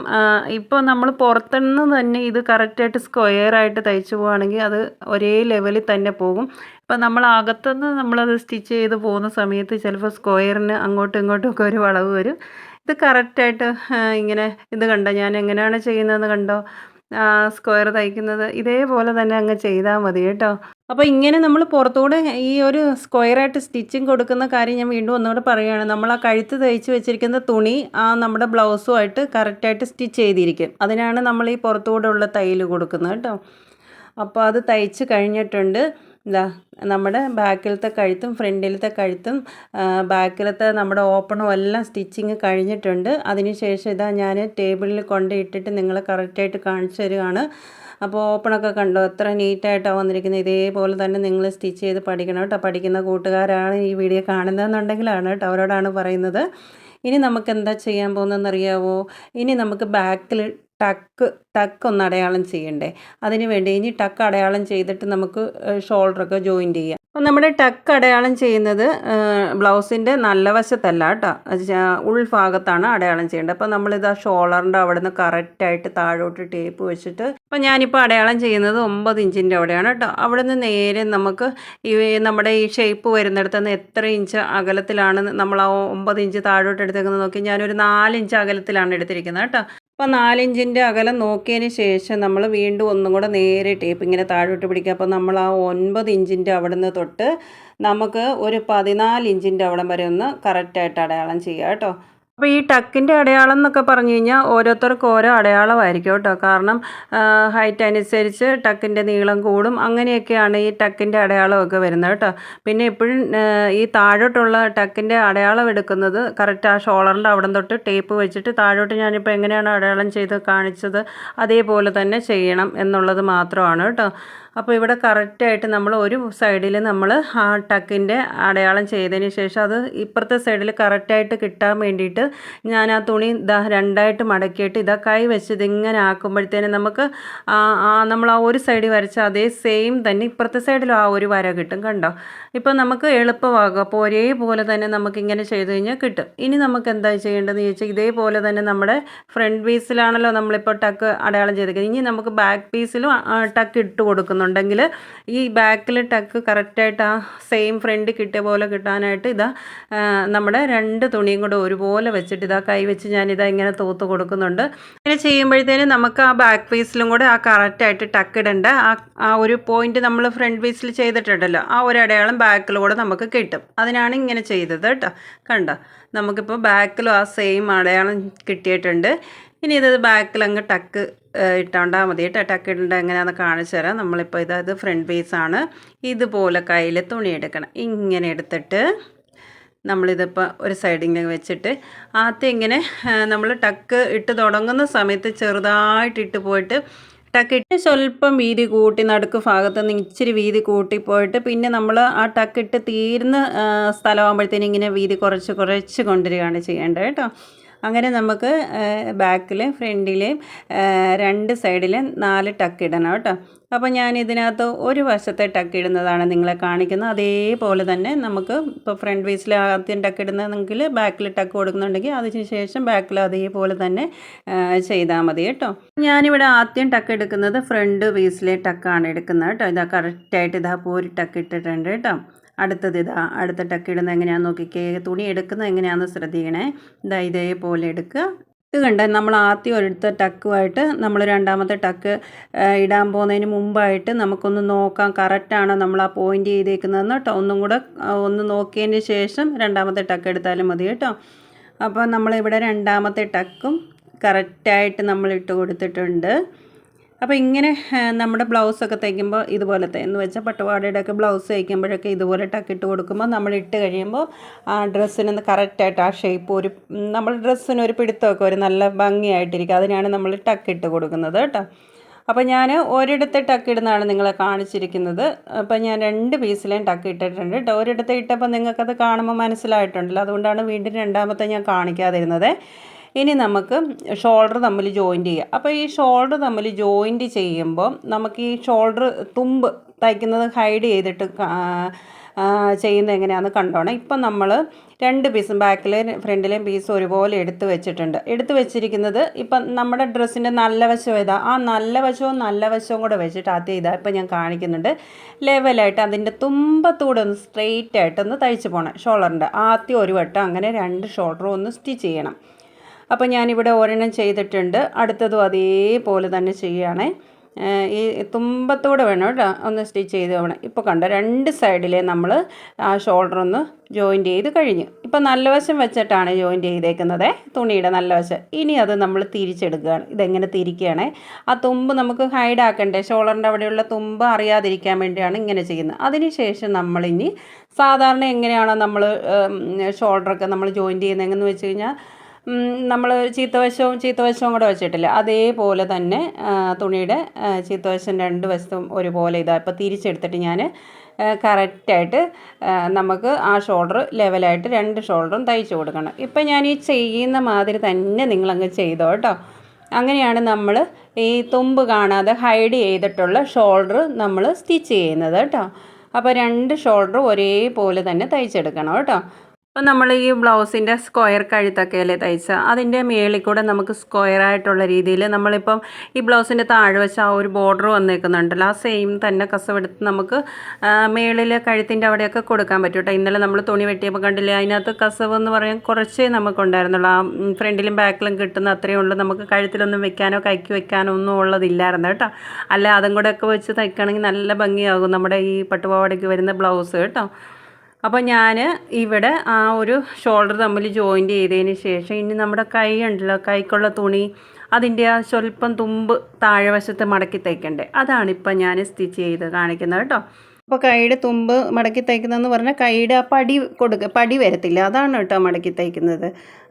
ഇപ്പോൾ നമ്മൾ പുറത്തുനിന്ന് തന്നെ ഇത് കറക്റ്റായിട്ട് സ്ക്വയറായിട്ട് തയ്ച്ച് പോവുകയാണെങ്കിൽ അത് ഒരേ ലെവലിൽ തന്നെ പോകും. ഇപ്പം നമ്മൾ അകത്തുനിന്ന് നമ്മളത് സ്റ്റിച്ച് ചെയ്ത് പോകുന്ന സമയത്ത് ചിലപ്പോൾ സ്ക്വയറിന് അങ്ങോട്ടും ഇങ്ങോട്ടും ഒക്കെ ഒരു വളവ് വരും. ഇത് കറക്റ്റായിട്ട് ഇങ്ങനെ ഇത് കണ്ടോ? ഞാൻ എങ്ങനെയാണ് ചെയ്യുന്നതെന്ന് കണ്ടോ? സ്ക്വയർ തയ്ക്കുന്നത്. ഇതേപോലെ തന്നെ അങ്ങ് ചെയ്താൽ മതി കേട്ടോ. അപ്പോൾ ഇങ്ങനെ നമ്മൾ പുറത്തുകൂടെ ഈ ഒരു സ്ക്വയറായിട്ട് സ്റ്റിച്ചിങ് കൊടുക്കുന്ന കാര്യം ഞാൻ വീണ്ടും ഒന്നുകൂടെ പറയുകയാണ്. നമ്മൾ ആ കഴുത്ത് തയ്ച്ച് വെച്ചിരിക്കുന്ന തുണി ആ നമ്മുടെ ബ്ലൗസുമായിട്ട് കറക്റ്റായിട്ട് സ്റ്റിച്ച് ചെയ്തിരിക്കും. അതിനാണ് നമ്മൾ ഈ പുറത്തുകൂടെ ഉള്ള തയ്യൽ കൊടുക്കുന്നത് കേട്ടോ. അപ്പോൾ അത് തയ്ച്ച് കഴിഞ്ഞിട്ടുണ്ട്. ഇതാ നമ്മുടെ ബാക്കിലത്തെ കഴുത്തും ഫ്രണ്ടിലത്തെ കഴുത്തും ബാക്കിലത്തെ നമ്മുടെ ഓപ്പണും എല്ലാം സ്റ്റിച്ചിങ് കഴിഞ്ഞിട്ടുണ്ട്. അതിനുശേഷം ഇതാ ഞാൻ ടേബിളിൽ കൊണ്ടിട്ടിട്ട് നിങ്ങളെ കറക്റ്റായിട്ട് കാണിച്ചു തരികയാണ് അപ്പോൾ ഓപ്പണൊക്കെ കണ്ടോ? എത്ര നീറ്റായിട്ടാണ് വന്നിരിക്കുന്നത്. ഇതേപോലെ തന്നെ നിങ്ങൾ സ്റ്റിച്ച് ചെയ്ത് പഠിക്കണം കേട്ടോ. പഠിക്കുന്ന കൂട്ടുകാരാണ് ഈ വീഡിയോ കാണുന്നതെന്നുണ്ടെങ്കിലാണ് കേട്ടോ അവരോടാണ് പറയുന്നത്. ഇനി നമുക്ക് എന്താ ചെയ്യാൻ പോകുന്നതെന്ന് അറിയാവോ ഇനി നമുക്ക് ബാക്കിൽ ടക്ക് ടക്ക് ഒന്ന് അടയാളം ചെയ്യണ്ടേ? അതിന് വേണ്ടി ഇനി ടക്ക് അടയാളം ചെയ്തിട്ട് നമുക്ക് ഷോൾഡറൊക്കെ ജോയിൻ ചെയ്യാം. അപ്പോൾ നമ്മുടെ ടക്ക് അടയാളം ചെയ്യുന്നത് ബ്ലൗസിന്റെ നല്ല വശത്തല്ല കേട്ടോ. ഉൾഭാഗത്താണ് അടയാളം ചെയ്യേണ്ടത്. അപ്പോൾ നമ്മളിത് ആ ഷോളറിന്റെ അവിടെ നിന്ന് കറക്റ്റായിട്ട് താഴോട്ട് ടേപ്പ് വെച്ചിട്ട് അപ്പോൾ ഞാനിപ്പോൾ അടയാളം ചെയ്യുന്നത് ഒമ്പത് ഇഞ്ചിന്റെ അവിടെയാണ് കേട്ടോ. അവിടെ നിന്ന് നേരെ നമുക്ക് ഈ നമ്മുടെ ഈ ഷേപ്പ് വരുന്നിടത്ത് നിന്ന് എത്ര ഇഞ്ച് അകലത്തിലാണ് നമ്മൾ ആ ഒമ്പത് ഇഞ്ച് താഴോട്ട് എടുത്തേക്കുന്നത് നോക്കി ഞാനൊരു നാലിഞ്ച് അകലത്തിലാണ് എടുത്തിരിക്കുന്നത് കേട്ടോ. അപ്പോൾ നാലിഞ്ചിന്റെ അകലം നോക്കിയതിന് ശേഷം നമ്മൾ വീണ്ടും ഒന്നും കൂടെ നേരെ ടേപ്പ് ഇങ്ങനെ താഴോട്ട് പിടിക്കുക. അപ്പോൾ നമ്മൾ ആ ഒൻപത് ഇഞ്ചിന്റെ അവിടെ നിന്ന് തൊട്ട് നമുക്ക് ഒരു പതിനാല് ഇഞ്ചിന്റെ അവിടം വരെ ഒന്ന് കറക്റ്റായിട്ട് അടയാളം ചെയ്യുക കേട്ടോ. അപ്പോൾ ഈ ടക്കിന്റെ അടയാളം എന്നൊക്കെ പറഞ്ഞു കഴിഞ്ഞാൽ ഓരോരുത്തർക്കും ഓരോ അടയാളമായിരിക്കും കേട്ടോ കാരണം ഹൈറ്റ് അനുസരിച്ച് ടക്കിന്റെ നീളം കൂടും. അങ്ങനെയൊക്കെയാണ് ഈ ടക്കിന്റെ അടയാളമൊക്കെ വരുന്നത് കേട്ടോ. പിന്നെ എപ്പോഴും ഈ താഴോട്ടുള്ള ടക്കിന്റെ അടയാളം എടുക്കുന്നത് കറക്റ്റ് ആ ഷോളറിന്റെ അവിടെ തൊട്ട് ടേപ്പ് വെച്ചിട്ട് താഴോട്ട് ഞാനിപ്പോൾ എങ്ങനെയാണ് അടയാളം ചെയ്ത് കാണിച്ചത് അതേപോലെ തന്നെ ചെയ്യണം എന്നുള്ളത് മാത്രമാണ് കേട്ടോ. അപ്പോൾ ഇവിടെ കറക്റ്റായിട്ട് നമ്മൾ ഒരു സൈഡിൽ നമ്മൾ ആ ടക്കിന്റെ അടയാളം ചെയ്തതിന് ശേഷം അത് ഇപ്പുറത്തെ സൈഡിൽ കറക്റ്റായിട്ട് കിട്ടാൻ വേണ്ടിയിട്ട് ഞാൻ ആ തുണി ഇതാ രണ്ടായിട്ട് മടക്കിയിട്ട് ഇതാ കൈ വെച്ച് ഇതിങ്ങനെ ആക്കുമ്പോഴത്തേനും നമുക്ക് ആ നമ്മൾ ആ ഒരു സൈഡിൽ വരച്ച അതേ സെയിം തന്നെ ഇപ്പുറത്തെ സൈഡിലും ആ ഒരു വര കിട്ടും കണ്ടോ? ഇപ്പോൾ നമുക്ക് എളുപ്പമാകും. അപ്പോൾ ഒരേപോലെ തന്നെ നമുക്കിങ്ങനെ ചെയ്ത് കഴിഞ്ഞാൽ കിട്ടും. ഇനി നമുക്ക് എന്താ ചെയ്യേണ്ടതെന്ന് ചോദിച്ചാൽ ഇതേപോലെ തന്നെ നമ്മുടെ ഫ്രണ്ട് പീസിലാണല്ലോ നമ്മളിപ്പോൾ ടക്ക് അടയാളം ചെയ്തേക്കുന്നത്. ഇനി നമുക്ക് ബാക്ക് പീസിലും ടക്ക് ഇട്ട് കൊടുക്കുന്നുണ്ടെങ്കിൽ ഈ ബാക്കിൽ ടക്ക് കറക്റ്റായിട്ട് ആ സെയിം ഫ്രണ്ട് കിട്ടിയ പോലെ കിട്ടാനായിട്ട് ഇതാ നമ്മുടെ രണ്ട് തുണിയും കൂടെ ഒരുപോലെ വെച്ചിട്ട് ഇതാ കൈ വെച്ച് ഞാനിതാ ഇങ്ങനെ തൂത്ത് കൊടുക്കുന്നുണ്ട്. ഇങ്ങനെ ചെയ്യുമ്പോഴത്തേനും നമുക്ക് ആ ബാക്ക് പീസിലും കൂടെ ആ കറക്റ്റായിട്ട് ടക്ക് ആ ആ ഒരു പോയിന്റ് നമ്മൾ ഫ്രണ്ട് പീസിൽ ചെയ്തിട്ടുണ്ടല്ലോ ആ ഒരു അടയാളം ബാക്കിലൂടെ നമുക്ക് കിട്ടും. അതിനാണ് ഇങ്ങനെ ചെയ്തത് കേട്ടോ. കണ്ടോ? നമുക്കിപ്പോൾ ബാക്കിലും ആ സെയിം അടയാളം കിട്ടിയിട്ടുണ്ട്. ഇനി ഇത് ബാക്കിൽ അങ്ങ് ടക്ക് ഇട്ടാണ്ടാൽ മതി കേട്ടോ. ടക്ക് ഇടേണ്ട എങ്ങനെയാണെന്ന് കാണിച്ചു തരാം. നമ്മളിപ്പോൾ ഇത് ഫ്രണ്ട് പീസാണ് ഇതുപോലെ കയ്യിൽ തുണി എടുക്കണം. ഇങ്ങനെ എടുത്തിട്ട് നമ്മളിതിപ്പോൾ ഒരു സൈഡിങ്ങനെ വെച്ചിട്ട് ആദ്യം ഇങ്ങനെ നമ്മൾ ടക്ക് ഇട്ട് തുടങ്ങുന്ന സമയത്ത് ചെറുതായിട്ട് ഇട്ട് പോയിട്ട് ടക്ക് ഇട്ട് സ്വല്പം വീതി കൂട്ടി നടുക്ക് ഭാഗത്ത് നിന്ന് ഇച്ചിരി വീതി കൂട്ടിപ്പോയിട്ട് പിന്നെ നമ്മൾ ആ ടക്ക് ഇട്ട് തീരുന്ന സ്ഥലമാകുമ്പോഴത്തേനും ഇങ്ങനെ വീതി കുറച്ച് കുറച്ച് കൊണ്ടുവരികയാണ് ചെയ്യേണ്ടത് കേട്ടോ. അങ്ങനെ നമുക്ക് ബാക്കിൽ ഫ്രണ്ടിലെയും രണ്ട് സൈഡിലും നാല് ടക്ക് ഇടണം കേട്ടോ. അപ്പോൾ ഞാൻ ഇതിനകത്ത് ഒരു വശത്തെ ടക്ക് ഇടുന്നതാണ് നിങ്ങളെ കാണിക്കുന്നത്. അതേപോലെ തന്നെ നമുക്ക് ഇപ്പോൾ ഫ്രണ്ട് പീസിൽ ആദ്യം ടക്ക് ഇടുന്നതെങ്കിൽ ബാക്കിൽ ടക്ക് കൊടുക്കുന്നുണ്ടെങ്കിൽ അതിന് ശേഷം ബാക്കിൽ അതേപോലെ തന്നെ ചെയ്താൽ മതി കേട്ടോ. ഞാനിവിടെ ആദ്യം ടക്ക് എടുക്കുന്നത് ഫ്രണ്ട് പീസിലെ ടക്കാണ് എടുക്കുന്നത് കേട്ടോ. ഇതാ കറക്റ്റായിട്ട് ഇതാ പോരി ടക്ക് ഇട്ടിട്ടുണ്ട് കേട്ടോ. അടുത്തത് ഇതാ അടുത്ത ടക്ക് ഇടുന്നത് എങ്ങനെയാണെന്ന് നോക്കിക്കേ തുണി എടുക്കുന്നത് എങ്ങനെയാണെന്ന് ശ്രദ്ധിക്കണേ. ഇതാ ഇതേപോലെ എടുക്കുക. ഇത് കണ്ട നമ്മൾ ആദ്യം ഒരിടത്ത് ടക്കുമായിട്ട് നമ്മൾ രണ്ടാമത്തെ ടക്ക് ഇടാൻ പോകുന്നതിന് മുമ്പായിട്ട് നമുക്കൊന്ന് നോക്കാം. കറക്റ്റാണോ നമ്മൾ ആ പോയിന്റ് ചെയ്തേക്കുന്നതെന്ന് കേട്ടോ ഒന്നും കൂടെ ഒന്ന് നോക്കിയതിന് ശേഷം രണ്ടാമത്തെ ടക്ക് എടുത്താലും മതി കേട്ടോ അപ്പോൾ നമ്മളിവിടെ രണ്ടാമത്തെ ടക്കും കറക്റ്റായിട്ട് നമ്മൾ ഇട്ട് കൊടുത്തിട്ടുണ്ട്. അപ്പോൾ ഇങ്ങനെ നമ്മുടെ ബ്ലൗസൊക്കെ തയ്ക്കുമ്പോൾ ഇതുപോലത്തെ എന്ന് വെച്ചാൽ പട്ടുപാടയുടെ ഒക്കെ ബ്ലൗസ് തയ്ക്കുമ്പോഴൊക്കെ ഇതുപോലെ ടക്കിട്ട് കൊടുക്കുമ്പോൾ നമ്മൾ ഇട്ട് കഴിയുമ്പോൾ ആ ഡ്രസ്സിന് കറക്റ്റായിട്ട് ആ ഷേപ്പ് ഒരു നമ്മൾ ഡ്രസ്സിന് ഒരു പിടുത്തമൊക്കെ ഒരു നല്ല ഭംഗിയായിട്ടിരിക്കും. അതിനാണ് നമ്മൾ ടക്കിട്ട് കൊടുക്കുന്നത് കേട്ടോ. അപ്പോൾ ഞാൻ ഒരിടത്തെ ടക്ക് ഇടുന്നതാണ് നിങ്ങളെ കാണിച്ചിരിക്കുന്നത്. അപ്പോൾ ഞാൻ രണ്ട് പീസിലേയും ടക്ക് ഇട്ടിട്ടുണ്ട് കേട്ടോ. ഒരിടത്ത് ഇട്ടപ്പോൾ നിങ്ങൾക്കത് കാണുമ്പോൾ മനസ്സിലായിട്ടുണ്ടല്ലോ. അതുകൊണ്ടാണ് വീണ്ടും രണ്ടാമത്തെ ഞാൻ കാണിക്കാതിരുന്നത്. ഇനി നമുക്ക് ഷോൾഡർ തമ്മിൽ ജോയിന്റ് ചെയ്യാം. അപ്പോൾ ഈ ഷോൾഡർ തമ്മിൽ ജോയിന്റ് ചെയ്യുമ്പോൾ നമുക്ക് ഈ ഷോൾഡർ തുമ്പ് തയ്ക്കുന്നത് ഹൈഡ് ചെയ്തിട്ട് ചെയ്യുന്നത് എങ്ങനെയാണെന്ന് കണ്ടോണം. ഇപ്പം നമ്മൾ രണ്ട് പീസും ബാക്കിലെയും ഫ്രണ്ടിലെയും പീസ് ഒരുപോലെ എടുത്ത് വെച്ചിട്ടുണ്ട്. എടുത്ത് വെച്ചിരിക്കുന്നത് ഇപ്പം നമ്മുടെ ഡ്രസ്സിന്റെ നല്ല വശം ഏതാ? ആ നല്ല വശവും നല്ല വശവും കൂടെ വെച്ചിട്ട് ആദ്യം ഇതാ ഇപ്പം ഞാൻ കാണിക്കുന്നുണ്ട്. ലെവലായിട്ട് അതിന്റെ തുമ്പത്തൂടെ ഒന്ന് സ്ട്രെയിറ്റ് ആയിട്ടൊന്ന് തയ്ച്ച് പോകണം ഷോൾഡറിന്റെ ആദ്യം ഒരു വട്ടം അങ്ങനെ രണ്ട് ഷോൾഡറും ഒന്ന് സ്റ്റിച്ച് ചെയ്യണം. അപ്പോൾ ഞാനിവിടെ ഒരെണ്ണം ചെയ്തിട്ടുണ്ട്. അടുത്തതും അതേപോലെ തന്നെ ചെയ്യുകയാണേ. ഈ തുമ്പത്തോടെ വേണം കേട്ടോ ഒന്ന് സ്റ്റിച്ച് ചെയ്ത് വേണം ഇപ്പോൾ കണ്ടോ രണ്ട് സൈഡിലെ നമ്മൾ ആ ഷോൾഡർ ഒന്ന് ജോയിന്റ് ചെയ്ത് കഴിഞ്ഞു. ഇപ്പോൾ നല്ല വശം വെച്ചിട്ടാണ് ജോയിന്റ് ചെയ്തേക്കുന്നത്. തുണിയുടെ നല്ല വശം. ഇനി അത് നമ്മൾ തിരിച്ചെടുക്കുകയാണ്. ഇതെങ്ങനെ തിരിക്കുകയാണേ. ആ തുമ്പ് നമുക്ക് ഹൈഡ് ആക്കണ്ടേ? ഷോൾഡറിന്റെ അവിടെയുള്ള തുമ്പ് അറിയാതിരിക്കാൻ വേണ്ടിയാണ് ഇങ്ങനെ ചെയ്യുന്നത്. അതിനുശേഷം നമ്മളിനി സാധാരണ എങ്ങനെയാണോ നമ്മൾ ഷോൾഡറൊക്കെ നമ്മൾ ജോയിന്റ് ചെയ്യുന്നതെന്ന് വെച്ച് കഴിഞ്ഞാൽ നമ്മൾ ചീത്തവശവും ചീത്തവശവും കൂടെ വെച്ചിട്ടില്ല? അതേപോലെ തന്നെ തുണിയുടെ ചീത്തവശം രണ്ട് വശത്തും ഒരുപോലെ ഇതാ ഇപ്പോൾ തിരിച്ചെടുത്തിട്ട് ഞാൻ കറക്റ്റായിട്ട് നമുക്ക് ആ ഷോൾഡർ ലെവലായിട്ട് രണ്ട് ഷോൾഡറും തയ്ച്ചു കൊടുക്കണം. ഇപ്പം ഞാൻ ഈ ചെയ്യുന്ന മാതിരി തന്നെ നിങ്ങളങ്ങ് ചെയ്തോ കേട്ടോ. അങ്ങനെയാണ് നമ്മൾ ഈ തുമ്പ് കാണാതെ ഹൈഡ് ചെയ്തിട്ടുള്ള ഷോൾഡർ നമ്മൾ സ്റ്റിച്ച് ചെയ്യുന്നത് കേട്ടോ. അപ്പോൾ രണ്ട് ഷോൾഡർ ഒരേപോലെ തന്നെ തയ്ച്ചെടുക്കണം കേട്ടോ. അപ്പോൾ നമ്മൾ ഈ ബ്ലൗസിന്റെ സ്ക്വയർ കഴുത്തൊക്കെ അല്ലേ തയ്ച്ച? അതിന്റെ മേളിൽ കൂടെ നമുക്ക് സ്ക്വയർ ആയിട്ടുള്ള രീതിയിൽ നമ്മളിപ്പം ഈ ബ്ലൗസിന്റെ താഴെ വെച്ച് ആ ഒരു ബോർഡർ വന്നേക്കുന്നുണ്ടല്ലോ. ആ സെയിം തന്നെ കസവെടുത്ത് നമുക്ക് മേളിൽ കഴുത്തിന്റെ അവിടെയൊക്കെ കൊടുക്കാൻ പറ്റും കേട്ടോ. ഇന്നലെ നമ്മൾ തുണി വെട്ടിയപ്പോൾ കണ്ടില്ലേ അതിനകത്ത് കസവ് എന്ന് പറയാൻ കുറച്ചേ നമുക്കുണ്ടായിരുന്നുള്ളൂ. ആ ഫ്രണ്ടിലും ബാക്കിലും കിട്ടുന്ന അത്രയേ ഉള്ളൂ. നമുക്ക് കഴുത്തിലൊന്നും വെക്കാനോ കൈക്ക് വെക്കാനോ ഒന്നും ഉള്ളതില്ലായിരുന്നു കേട്ടോ. അല്ല അതും കൂടെ ഒക്കെ വെച്ച് തയ്ക്കുകയാണെങ്കിൽ നല്ല ഭംഗിയാകും നമ്മുടെ ഈ പട്ടുപാവാടയ്ക്ക് വരുന്ന ബ്ലൗസ് കേട്ടോ. അപ്പോൾ ഞാൻ ഇവിടെ ആ ഒരു ഷോൾഡർ തമ്മിൽ ജോയിന്റ് ചെയ്തതിന് ശേഷം ഇനി നമ്മുടെ കൈ ഉണ്ടല്ലോ കൈക്കുള്ള തുണി അതിന്റെ ആ സ്വല്പം തുമ്പ് താഴെ വശത്ത് മടക്കി തയ്ക്കണ്ടേ അതാണിപ്പോൾ ഞാൻ സ്റ്റിച്ച് ചെയ്ത് കാണിക്കുന്നത് കേട്ടോ. അപ്പോൾ കൈയുടെ തുമ്പ് മടക്കി തയ്ക്കുന്നതെന്ന് പറഞ്ഞാൽ കൈയുടെ ആ പടി കൊടുക്കുക പടി വരത്തില്ല. അതാണ് കേട്ടോ മടക്കി തയ്ക്കുന്നത്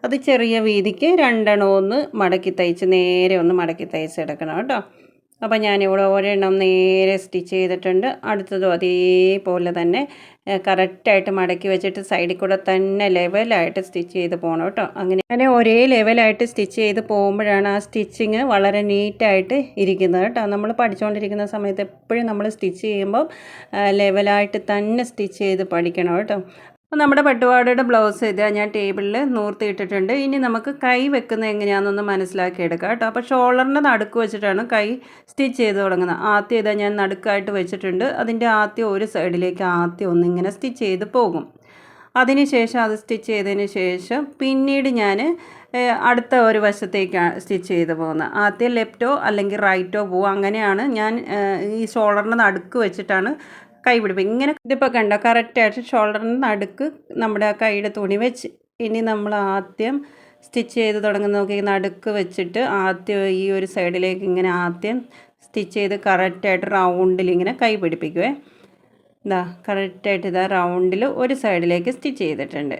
അത് ചെറിയ വീതിക്ക് രണ്ടെണ്ണം ഒന്ന് മടക്കി തയ്ച്ച് നേരെ ഒന്ന് മടക്കി തയ്ച്ചെടുക്കണം കേട്ടോ. അപ്പോൾ ഞാനിവിടെ ഒരെണ്ണം നേരെ സ്റ്റിച്ച് ചെയ്തിട്ടുണ്ട്. അടുത്തതും അതേപോലെ തന്നെ കറക്റ്റായിട്ട് മടക്കി വെച്ചിട്ട് സൈഡിൽ കൂടെ തന്നെ ലെവലായിട്ട് സ്റ്റിച്ച് ചെയ്ത് പോകണം കേട്ടോ. അങ്ങനെ അങ്ങനെ ഒരേ ലെവലായിട്ട് സ്റ്റിച്ച് ചെയ്ത് പോകുമ്പോഴാണ് ആ സ്റ്റിച്ചിങ് വളരെ നീറ്റായിട്ട് ഇരിക്കുന്നത് കേട്ടോ. നമ്മൾ പഠിച്ചുകൊണ്ടിരിക്കുന്ന സമയത്ത് എപ്പോഴും നമ്മൾ സ്റ്റിച്ച് ചെയ്യുമ്പോൾ ലെവലായിട്ട് തന്നെ സ്റ്റിച്ച് ചെയ്ത് പഠിക്കണം കേട്ടോ. അപ്പോൾ നമ്മുടെ പട്ടുപാടയുടെ ബ്ലൗസ് ഇതാ ഞാൻ ടേബിളിൽ നൂർത്തിയിട്ടിട്ടുണ്ട് ഇനി നമുക്ക് കൈ വെക്കുന്നത് എങ്ങനെയാണെന്നൊന്ന് മനസ്സിലാക്കി എടുക്കാം കേട്ടോ. അപ്പോൾ ഷോൾഡറിന്റെ നടുക്ക് വെച്ചിട്ടാണ് കൈ സ്റ്റിച്ച് ചെയ്ത് തുടങ്ങുന്നത്. ആദ്യം ഇതാ ഞാൻ നടുക്കായിട്ട് വെച്ചിട്ടുണ്ട്. അതിന്റെ ആദ്യം ഒരു സൈഡിലേക്ക് ആദ്യം ഒന്നിങ്ങനെ സ്റ്റിച്ച് ചെയ്ത് പോകും. അതിനുശേഷം അത് സ്റ്റിച്ച് ചെയ്തതിന് ശേഷം പിന്നീട് ഞാൻ അടുത്ത ഒരു വശത്തേക്കാണ് സ്റ്റിച്ച് ചെയ്ത് പോകുന്നത്. ആദ്യം ലെഫ്റ്റോ അല്ലെങ്കിൽ റൈറ്റോ പോകും അങ്ങനെയാണ് ഞാൻ ഈ ഷോൾഡറിന്റെ നടുക്ക് വെച്ചിട്ടാണ് കൈ ഇങ്ങനെ ഇതിപ്പോൾ കണ്ടോ? കറക്റ്റായിട്ട് ഷോൾഡറിന് നടുക്ക് നമ്മുടെ ആ കൈയുടെ തുണി വെച്ച് ഇനി നമ്മൾ ആദ്യം സ്റ്റിച്ച് ചെയ്ത് തുടങ്ങുന്ന നോക്കി. നടുക്ക് വെച്ചിട്ട് ആദ്യം ഈ ഒരു സൈഡിലേക്ക് ഇങ്ങനെ ആദ്യം സ്റ്റിച്ച് ചെയ്ത് കറക്റ്റായിട്ട് റൗണ്ടിൽ ഇങ്ങനെ കൈ പിടിപ്പിക്കുവേ. ഇതാ കറക്റ്റായിട്ട് ഇതാ റൗണ്ടിൽ ഒരു സൈഡിലേക്ക് സ്റ്റിച്ച് ചെയ്തിട്ടുണ്ട്.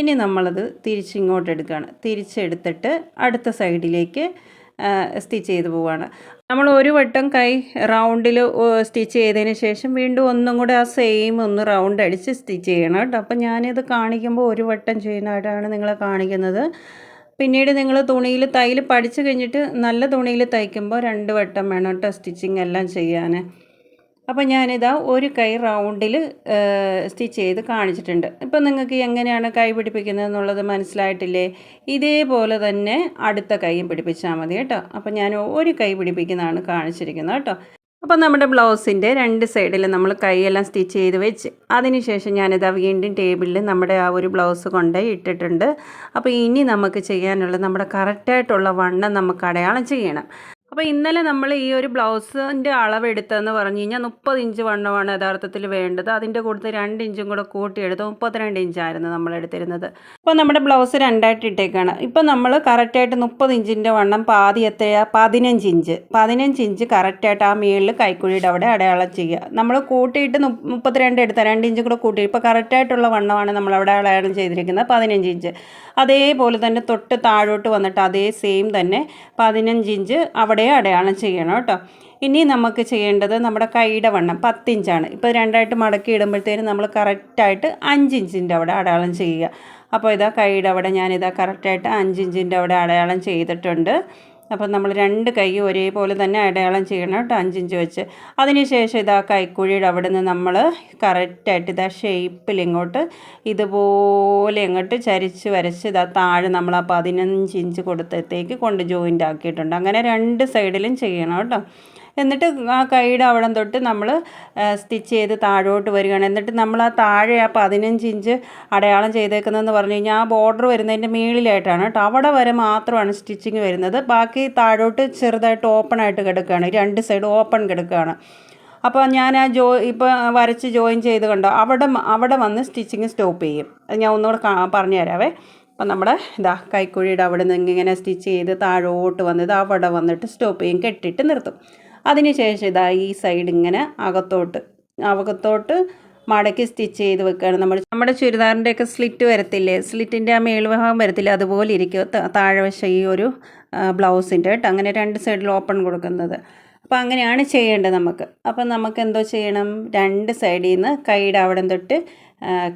ഇനി നമ്മളത് തിരിച്ചിങ്ങോട്ട് എടുക്കുകയാണ്. തിരിച്ചെടുത്തിട്ട് അടുത്ത സൈഡിലേക്ക് സ്റ്റിച്ച് ചെയ്ത് പോവുകയാണ്. നമ്മൾ ഒരു വട്ടം കൈ റൗണ്ടിൽ സ്റ്റിച്ച് ചെയ്തതിന് ശേഷം വീണ്ടും ഒന്നും കൂടെ ആ സെയിം ഒന്ന് റൗണ്ട് അടിച്ച് സ്റ്റിച്ച് ചെയ്യണം കേട്ടോ. അപ്പം ഞാനിത് കാണിക്കുമ്പോൾ ഒരു വട്ടം ചെയ്യുന്നതായിട്ടാണ് നിങ്ങളെ കാണിക്കുന്നത്. പിന്നീട് നിങ്ങൾ തുണിയിൽ തയ്യൽ പഠിച്ചു കഴിഞ്ഞിട്ട് നല്ല തുണിയിൽ തയ്ക്കുമ്പോൾ രണ്ട് വട്ടം വേണം കേട്ടോ സ്റ്റിച്ചിങ് എല്ലാം ചെയ്യാൻ അപ്പോൾ ഞാനിതാ ഒരു കൈ റൗണ്ടിൽ സ്റ്റിച്ച് ചെയ്ത് കാണിച്ചിട്ടുണ്ട്. ഇപ്പം നിങ്ങൾക്ക് എങ്ങനെയാണ് കൈ പിടിപ്പിക്കുന്നത് എന്നുള്ളത് മനസ്സിലായിട്ടില്ലേ? ഇതേപോലെ തന്നെ അടുത്ത കൈയും പിടിപ്പിച്ചാൽ മതി കേട്ടോ. അപ്പോൾ ഞാൻ ഒരു കൈ പിടിപ്പിക്കുന്നതാണ് കാണിച്ചിരിക്കുന്നത് കേട്ടോ. അപ്പോൾ നമ്മുടെ ബ്ലൗസിന്റെ രണ്ട് സൈഡിൽ നമ്മൾ കൈയെല്ലാം സ്റ്റിച്ച് ചെയ്ത് വെച്ച് അതിനുശേഷം ഞാനിതാ വീണ്ടും ടേബിളിൽ നമ്മുടെ ആ ഒരു ബ്ലൗസ് കൊണ്ട് ഇട്ടിട്ടുണ്ട്. അപ്പോൾ ഇനി നമുക്ക് ചെയ്യാനുള്ള നമ്മുടെ കറക്റ്റായിട്ടുള്ള വണ്ണം നമുക്ക് അടയാളം ചെയ്യണം. അപ്പോൾ ഇന്നലെ നമ്മൾ ഈ ഒരു ബ്ലൗസിന്റെ അളവെടുത്തതെന്ന് പറഞ്ഞു കഴിഞ്ഞാൽ മുപ്പത് ഇഞ്ച് വണ്ണമാണ് യഥാർത്ഥത്തിൽ വേണ്ടത്. അതിന്റെ കൂടുതൽ രണ്ട് ഇഞ്ചും കൂടെ കൂട്ടിയെടുത്ത് മുപ്പത്തിരണ്ട് ഇഞ്ചായിരുന്നു നമ്മൾ എടുത്തിരുന്നത്. അപ്പോൾ നമ്മുടെ ബ്ലൗസ് രണ്ടായിട്ട് ഇട്ടേക്കാണ്. ഇപ്പോൾ നമ്മൾ കറക്റ്റായിട്ട് മുപ്പത് ഇഞ്ചിന്റെ വണ്ണം പാതി എത്രയാ? പതിനഞ്ച് ഇഞ്ച്. പതിനഞ്ച് ഇഞ്ച് കറക്റ്റായിട്ട് ആ മേളിൽ കൈക്കുഴിയുടെ അവിടെ അടയാളം ചെയ്യുക. നമ്മൾ കൂട്ടിയിട്ട് മുപ്പത്തിരണ്ട് എടുത്ത രണ്ട് ഇഞ്ച് കൂടെ കൂട്ടി. ഇപ്പോൾ കറക്റ്റായിട്ടുള്ള വണ്ണമാണ് നമ്മൾ അവിടെ അടയാളം ചെയ്തിരിക്കുന്നത് പതിനഞ്ച് ഇഞ്ച്. അതേപോലെ തന്നെ തൊട്ട് താഴോട്ട് വന്നിട്ട് അതേ സെയിം തന്നെ പതിനഞ്ച് ഇഞ്ച് അവിടെ അടയാളം ചെയ്യണം കേട്ടോ. ഇനി നമുക്ക് ചെയ്യേണ്ടത് നമ്മുടെ കൈയുടെ വണ്ണം പത്തിഞ്ചാണ്. ഇപ്പോൾ രണ്ടായിട്ട് മടക്കി ഇടുമ്പോഴത്തേനും നമ്മൾ കറക്റ്റായിട്ട് അഞ്ചിഞ്ചിന്റെ അവിടെ അടയാളം ചെയ്യുക. അപ്പോൾ ഇതാ കൈയുടെ അവിടെ ഞാനിതാ കറക്റ്റായിട്ട് അഞ്ചിഞ്ചിന്റെ അവിടെ അടയാളം ചെയ്തിട്ടുണ്ട്. അപ്പം നമ്മൾ രണ്ട് കൈ ഒരേപോലെ തന്നെ അടയാളം ചെയ്യണം കേട്ടോ അഞ്ചിഞ്ച് വെച്ച്. അതിനുശേഷം ഇതാ കൈക്കുഴിയുടെ അവിടെ നിന്ന് നമ്മൾ കറക്റ്റായിട്ട് ഇതാ ഷേപ്പിൽ ഇങ്ങോട്ട് ഇതുപോലെ ഇങ്ങോട്ട് ചരിച്ച് വരച്ച് ഇതാ താഴെ നമ്മൾ ആ പതിനഞ്ച് ഇഞ്ച് കൊടുത്തത്തേക്ക് കൊണ്ട് ജോയിന്റ് ആക്കിയിട്ടുണ്ട്. അങ്ങനെ രണ്ട് സൈഡിലും ചെയ്യണം കേട്ടോ. എന്നിട്ട് ആ കൈയുടെ അവിടം തൊട്ട് നമ്മൾ സ്റ്റിച്ച് ചെയ്ത് താഴോട്ട് വരികയാണ്. എന്നിട്ട് നമ്മൾ ആ താഴെ ആ പതിനഞ്ച് ഇഞ്ച് അടയാളം ചെയ്തേക്കുന്നതെന്ന് പറഞ്ഞു കഴിഞ്ഞാൽ ആ ബോർഡർ വരുന്നതിന്റെ മേളിലായിട്ടാണ് കേട്ടോ. അവിടെ വരെ മാത്രമാണ് സ്റ്റിച്ചിങ് വരുന്നത്. ബാക്കി താഴോട്ട് ചെറുതായിട്ട് ഓപ്പൺ ആയിട്ട് കിടക്കുകയാണ്. രണ്ട് സൈഡ് ഓപ്പൺ കിടക്കുകയാണ്. അപ്പോൾ ഞാൻ ആ ജോ ഇപ്പോൾ വരച്ച് ജോയിൻ ചെയ്ത് കണ്ടോ അവിടെ അവിടെ വന്ന് സ്റ്റിച്ചിങ് സ്റ്റോപ്പ് ചെയ്യും. അത് ഞാൻ ഒന്നുകൂടെ പറഞ്ഞു തരാവേ. അപ്പം നമ്മുടെ ഇതാ കൈക്കുഴിയുടെ അവിടെ നിന്ന് ഇങ്ങനെ സ്റ്റിച്ച് ചെയ്ത് താഴോട്ട് വന്നത് അവിടെ വന്നിട്ട് സ്റ്റോപ്പ് ചെയ്യും. കെട്ടിയിട്ട് നിർത്തും. അതിനുശേഷം ഇതാ ഈ സൈഡ് ഇങ്ങനെ അകത്തോട്ട് അകത്തോട്ട് മടക്കി സ്റ്റിച്ച് ചെയ്ത് വെക്കുകയാണ്. നമ്മൾ നമ്മുടെ ചുരിദാറിന്റെയൊക്കെ സ്ലിറ്റ് വരത്തില്ലേ? സ്ലിറ്റിന്റെ ആ മേൽഭാഗം വരത്തില്ലേ? അതുപോലെ ഇരിക്കും. താഴെവശം ഈ ഒരു ബ്ലൗസിന്റെ കേട്ടോ. അങ്ങനെ രണ്ട് സൈഡിൽ ഓപ്പൺ കൊടുക്കുന്നത്. അപ്പോൾ അങ്ങനെയാണ് ചെയ്യേണ്ടത് നമുക്ക്. അപ്പം നമുക്ക് എന്തോ ചെയ്യണം? രണ്ട് സൈഡിൽ നിന്ന് കൈയുടെ അവിടെ തൊട്ട്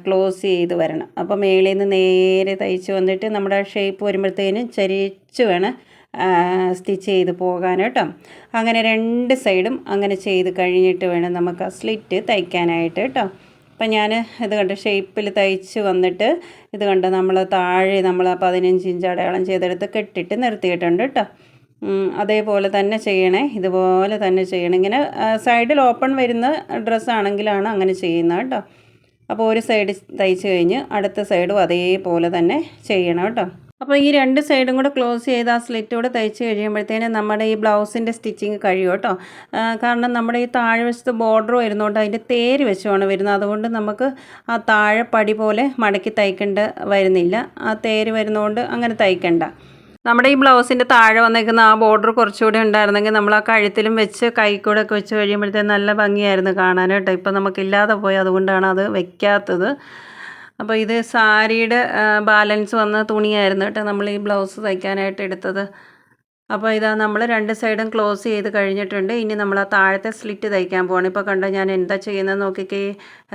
ക്ലോസ് ചെയ്ത് വരണം. അപ്പോൾ മേളിൽ നിന്ന് നേരെ തയ്ച്ച് വന്നിട്ട് നമ്മുടെ ഷേപ്പ് വരുമ്പോഴത്തേനും ചരിച്ച് വേണം സ്റ്റിച്ച് ചെയ്ത് പോകാൻ അങ്ങനെ രണ്ട് സൈഡും അങ്ങനെ ചെയ്ത് കഴിഞ്ഞിട്ട് വേണം നമുക്ക് ആ സ്ലിറ്റ് തയ്ക്കാനായിട്ട് കേട്ടോ. അപ്പം ഞാൻ ഇത് കണ്ട് ഷേപ്പിൽ തയ്ച്ച് വന്നിട്ട് ഇത് കണ്ട് നമ്മൾ താഴെ നമ്മൾ പതിനഞ്ച് ഇഞ്ച് അടയാളം ചെയ്തെടുത്ത് കെട്ടിട്ട് നിർത്തിയിട്ടുണ്ട് കേട്ടോ. അതേപോലെ തന്നെ ചെയ്യണേ. ഇതുപോലെ തന്നെ ചെയ്യണം. ഇങ്ങനെ സൈഡിൽ ഓപ്പൺ വരുന്ന ഡ്രസ്സാണെങ്കിലാണ് അങ്ങനെ ചെയ്യുന്നത് കേട്ടോ. അപ്പോൾ ഒരു സൈഡ് തയ്ച്ച് കഴിഞ്ഞ് അടുത്ത സൈഡും അതേപോലെ തന്നെ ചെയ്യണം കേട്ടോ. അപ്പോൾ ഈ രണ്ട് സൈഡും കൂടെ ക്ലോസ് ചെയ്ത് ആ സ്ലിറ്റ് കൂടെ തയ്ച്ച് കഴിയുമ്പോഴത്തേനും നമ്മുടെ ഈ ബ്ലൗസിന്റെ സ്റ്റിച്ചിങ് കഴിയും കേട്ടോ. കാരണം നമ്മുടെ ഈ താഴെ വശത്ത് ബോർഡർ വരുന്നതുകൊണ്ട് അതിന്റെ തേര് വെച്ചുമാണ് വരുന്നത്. അതുകൊണ്ട് നമുക്ക് ആ താഴെ പടി പോലെ മടക്കി തയ്ക്കേണ്ട വരുന്നില്ല. ആ തേര് വരുന്നതുകൊണ്ട് അങ്ങനെ തയ്ക്കണ്ട. നമ്മുടെ ഈ ബ്ലൗസിന്റെ താഴെ വന്നേക്കുന്ന ആ ബോർഡർ കുറച്ചുകൂടി ഉണ്ടായിരുന്നെങ്കിൽ നമ്മൾ ആ കഴുത്തിലും വെച്ച് കൈക്കൂടെ ഒക്കെ വെച്ച് കഴിയുമ്പോഴത്തേക്കും നല്ല ഭംഗിയായിരുന്നു കാണാൻ കേട്ടോ. ഇപ്പം നമുക്കില്ലാതെ പോയി അതുകൊണ്ടാണ് അത് വെക്കാത്തത്. അപ്പോൾ ഇത് സാരിയുടെ ബാലൻസ് വന്ന തുണിയായിരുന്നു കേട്ടോ നമ്മൾ ഈ ബ്ലൗസ് തയ്ക്കാനായിട്ട് എടുത്തത്. അപ്പോൾ ഇതാ നമ്മൾ രണ്ട് സൈഡും ക്ലോസ് ചെയ്ത് കഴിഞ്ഞിട്ടുണ്ട്. ഇനി നമ്മൾ ആ താഴത്തെ സ്ലിറ്റ് തയ്ക്കാൻ പോവാണ്. ഇപ്പോൾ കണ്ടോ ഞാൻ എന്താ ചെയ്യുന്നത് നോക്കിക്കേ.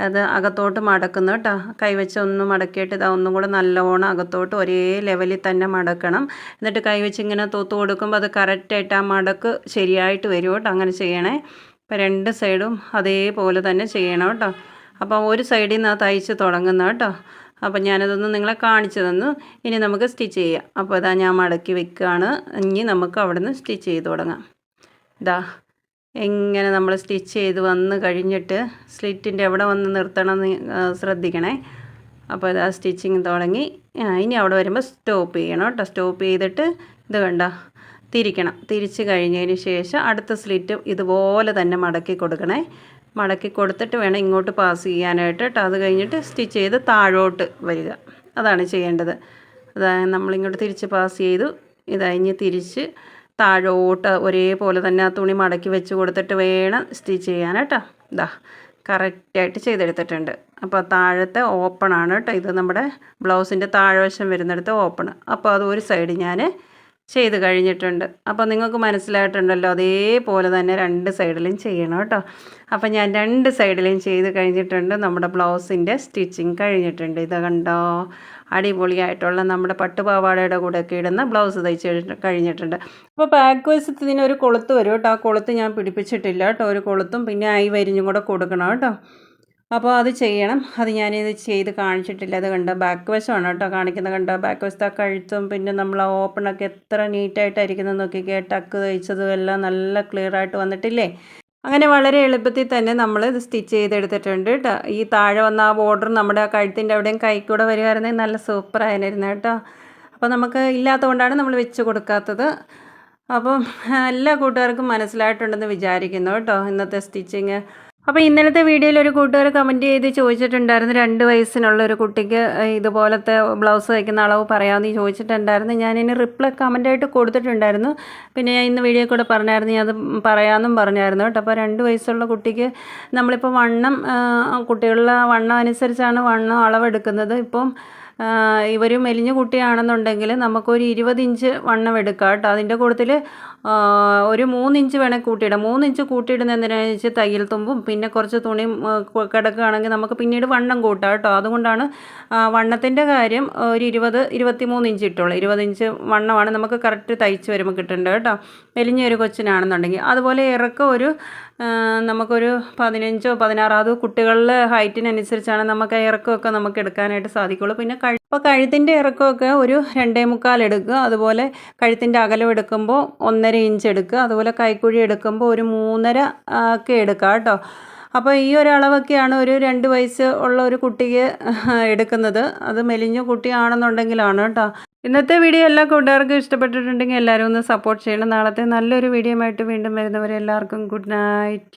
അത് അകത്തോട്ട് മടക്കുന്നു കേട്ടോ. കൈവച്ച് ഒന്ന് മടക്കിയിട്ട് ഇതാ ഒന്നും കൂടെ നല്ലവണ്ണം അകത്തോട്ട് ഒരേ ലെവലിൽ തന്നെ മടക്കണം. എന്നിട്ട് കൈവച്ച് ഇങ്ങനെ തൂത്ത് കൊടുക്കുമ്പോൾ അത് കറക്റ്റായിട്ട് ആ മടക്ക് ശരിയായിട്ട് വരും കേട്ടോ. അങ്ങനെ ചെയ്യണേ. അപ്പോൾ രണ്ട് സൈഡും അതേപോലെ തന്നെ ചെയ്യണം കേട്ടോ. അപ്പോൾ ഒരു സൈഡിൽ നിന്ന് തയ്ച്ച് തുടങ്ങുന്ന കേട്ടോ. അപ്പോൾ ഞാനതൊന്ന് നിങ്ങളെ കാണിച്ചു തന്നു. ഇനി നമുക്ക് സ്റ്റിച്ച് ചെയ്യാം. അപ്പോൾ ഇതാ ഞാൻ മടക്കി വെക്കുകയാണ്. ഇനി നമുക്ക് അവിടെ നിന്ന് സ്റ്റിച്ച് ചെയ്ത് തുടങ്ങാം. ഇതാ എങ്ങനെ നമ്മൾ സ്റ്റിച്ച് ചെയ്ത് വന്ന് കഴിഞ്ഞിട്ട് സ്ലിറ്റിന്റെ എവിടെ വന്ന് നിർത്തണം ശ്രദ്ധിക്കണേ. അപ്പോൾ ഇതാ സ്റ്റിച്ചിങ് തുടങ്ങി. ഇനി അവിടെ വരുമ്പോൾ സ്റ്റോപ്പ് ചെയ്യണം കേട്ടോ. സ്റ്റോപ്പ് ചെയ്തിട്ട് ഇത് കണ്ട തിരിക്കണം. തിരിച്ച് കഴിഞ്ഞതിന് ശേഷം അടുത്ത സ്ലിറ്റ് ഇതുപോലെ തന്നെ മടക്കി കൊടുക്കണേ. മടക്കി കൊടുത്തിട്ട് വേണം ഇങ്ങോട്ട് പാസ് ചെയ്യാനായിട്ട് കേട്ടോ അത് കഴിഞ്ഞിട്ട് സ്റ്റിച്ച് ചെയ്ത് താഴോട്ട് വരിക. അതാണ് ചെയ്യേണ്ടത്. അതായത് നമ്മളിങ്ങോട്ട് തിരിച്ച് പാസ് ചെയ്തു. ഇതഴിഞ്ഞ് തിരിച്ച് താഴോട്ട് ഒരേപോലെ തന്നെ ആ തുണി മടക്കി വെച്ച് കൊടുത്തിട്ട് വേണം സ്റ്റിച്ച് ചെയ്യാൻ കേട്ടോ ഇതാ കറക്റ്റായിട്ട് ചെയ്തെടുത്തിട്ടുണ്ട്. അപ്പോൾ താഴത്തെ ഓപ്പണാണ് കേട്ടോ ഇത് നമ്മുടെ ബ്ലൗസിന്റെ താഴ്വശം വരുന്നിടത്ത് ഓപ്പൺ അപ്പോൾ അത് ഒരു സൈഡ് ഞാൻ ചെയ്ത് കഴിഞ്ഞിട്ടുണ്ട്. അപ്പോൾ നിങ്ങൾക്ക് മനസ്സിലായിട്ടുണ്ടല്ലോ അതേപോലെ തന്നെ രണ്ട് സൈഡിലും ചെയ്യണം കേട്ടോ. അപ്പോൾ ഞാൻ രണ്ട് സൈഡിലും ചെയ്ത് കഴിഞ്ഞിട്ടുണ്ട്. നമ്മുടെ ബ്ലൗസിന്റെ സ്റ്റിച്ചിങ് കഴിഞ്ഞിട്ടുണ്ട്. ഇത് കണ്ടോ? അടിപൊളിയായിട്ടുള്ള നമ്മുടെ പട്ടുപാവാടയുടെ കൂടെയൊക്കെ ഇടുന്ന ബ്ലൗസ് തയ്ച്ച് കഴിഞ്ഞിട്ടുണ്ട്. അപ്പോൾ ബാക്ക് വശത്ത് ഇതിനൊരു കൊളുത്ത് വരും കേട്ടോ. ആ കൊളുത്ത് ഞാൻ പിടിപ്പിച്ചിട്ടില്ല കേട്ടോ. ഒരു കൊളുത്തും പിന്നെ ഐ വരിഞ്ഞും കൂടെ കൊടുക്കണം കേട്ടോ. അപ്പോൾ അത് ചെയ്യണം. അത് ഞാനിത് ചെയ്ത് കാണിച്ചിട്ടില്ല. അത് കണ്ടോ? ബാക്ക് വശമാണ് കേട്ടോ കാണിക്കുന്നത് കണ്ടോ? ബാക്ക് വശത്തെ കഴുത്തും പിന്നെ നമ്മൾ ആ ഓപ്പണൊക്കെ എത്ര നീറ്റായിട്ടായിരിക്കുന്നത് നോക്കിക്കേ. ടക്ക് തയ്ച്ചതും എല്ലാം നല്ല ക്ലിയർ ആയിട്ട് വന്നിട്ടില്ലേ? അങ്ങനെ വളരെ എളുപ്പത്തിൽ തന്നെ നമ്മൾ ഇത് സ്റ്റിച്ച് ചെയ്തെടുത്തിട്ടുണ്ട് കേട്ടോ. ഈ താഴെ വന്ന ആ ബോർഡർ നമ്മുടെ ആ കഴുത്തിന്റെ അവിടെയും കൈക്കൂടെ വരികയായിരുന്നെങ്കിൽ നല്ല സൂപ്പർ ആയിരുന്നു കേട്ടോ. അപ്പോൾ നമുക്ക് ഇല്ലാത്തതുകൊണ്ടാണ് നമ്മൾ വെച്ച് കൊടുക്കാത്തത്. അപ്പം എല്ലാ കൂട്ടുകാർക്കും മനസ്സിലായിട്ടുണ്ടെന്ന് വിചാരിക്കുന്നു കേട്ടോ. ഇന്നത്തെ സ്റ്റിച്ചിങ് അപ്പോൾ ഇന്നലത്തെ വീഡിയോയിൽ ഒരു കൂട്ടുകാർ കമന്റ് ചെയ്ത് ചോദിച്ചിട്ടുണ്ടായിരുന്നു രണ്ട് വയസ്സിനുള്ള ഒരു കുട്ടിക്ക് ഇതുപോലത്തെ ബ്ലൗസ് തയ്ക്കുന്ന അളവ് പറയാമെന്ന് ചോദിച്ചിട്ടുണ്ടായിരുന്നു. ഞാനിന് റിപ്ലൈ കമന്റായിട്ട് കൊടുത്തിട്ടുണ്ടായിരുന്നു. പിന്നെ ഞാൻ ഇന്ന് വീഡിയോ കൂടെ പറഞ്ഞായിരുന്നു ഞാൻ അത് പറയാമെന്നും പറഞ്ഞായിരുന്നു കേട്ടോ. അപ്പോൾ രണ്ട് വയസ്സുള്ള കുട്ടിക്ക് നമ്മളിപ്പോൾ വണ്ണം കുട്ടികളുടെ വണ്ണം അനുസരിച്ചാണ് വണ്ണം അളവെടുക്കുന്നത്. ഇപ്പം ഇവർ മെലിഞ്ഞ കുട്ടിയാണെന്നുണ്ടെങ്കിൽ നമുക്കൊരു ഇരുപത് ഇഞ്ച് വണ്ണം എടുക്കാം കേട്ടോ. അതിന്റെ കൂട്ടത്തിൽ ഒരു മൂന്നിഞ്ച് വേണേൽ കൂട്ടിയിടാം. മൂന്നിഞ്ച് കൂട്ടിയിടുന്ന എന്തിനാണെന്ന് വെച്ചാൽ തയ്യൽ തുമ്പും പിന്നെ കുറച്ച് തുണി കിടക്കുകയാണെങ്കിൽ നമുക്ക് പിന്നീട് വണ്ണം കൂട്ടാം കേട്ടോ. അതുകൊണ്ടാണ് വണ്ണത്തിന്റെ കാര്യം ഒരു ഇരുപത് ഇരുപത്തി മൂന്ന് ഇഞ്ച് ഇട്ടുള്ളൂ ഇരുപത് ഇഞ്ച് വണ്ണമാണ് നമുക്ക് കറക്റ്റ് തയ്ച്ച് വരുമ്പോൾ കിട്ടേണ്ടത് കേട്ടോ. വലിഞ്ഞൊരു കൊച്ചിനാണെന്നുണ്ടെങ്കിൽ. അതുപോലെ ഇറക്കം ഒരു നമുക്കൊരു പതിനഞ്ചോ പതിനാറോ അത് കുട്ടികളുടെ ഹൈറ്റിനനുസരിച്ചാണ് നമുക്ക് ഇറക്കമൊക്കെ നമുക്ക് എടുക്കാനായിട്ട് സാധിക്കുള്ളൂ പിന്നെ കഴി അപ്പോൾ കഴുത്തിന്റെ ഇറക്കമൊക്കെ ഒരു രണ്ടേ മുക്കാൽ എടുക്കുക. അതുപോലെ കഴുത്തിന്റെ അകലം എടുക്കുമ്പോൾ ഒന്നര ഇഞ്ച് എടുക്കുക. അതുപോലെ കൈക്കുഴി എടുക്കുമ്പോൾ ഒരു മൂന്നര ഒക്കെ എടുക്കുക കേട്ടോ. അപ്പോൾ ഈ ഒരളവൊക്കെയാണ് ഒരു രണ്ട് വയസ്സ് ഉള്ള ഒരു കുട്ടിക്ക് എടുക്കുന്നത്. അത് മെലിഞ്ഞ കുട്ടിയാണെന്നുണ്ടെങ്കിലാണ് കേട്ടോ. ഇന്നത്തെ വീഡിയോ എല്ലാ കൂട്ടുകാർക്കും ഇഷ്ടപ്പെട്ടിട്ടുണ്ടെങ്കിൽ എല്ലാവരും ഒന്ന് സപ്പോർട്ട് ചെയ്യണം. നാളത്തെ നല്ലൊരു വീഡിയോ ആയിട്ട് വീണ്ടും വരുന്നവരെ എല്ലാവർക്കും ഗുഡ് നൈറ്റ്.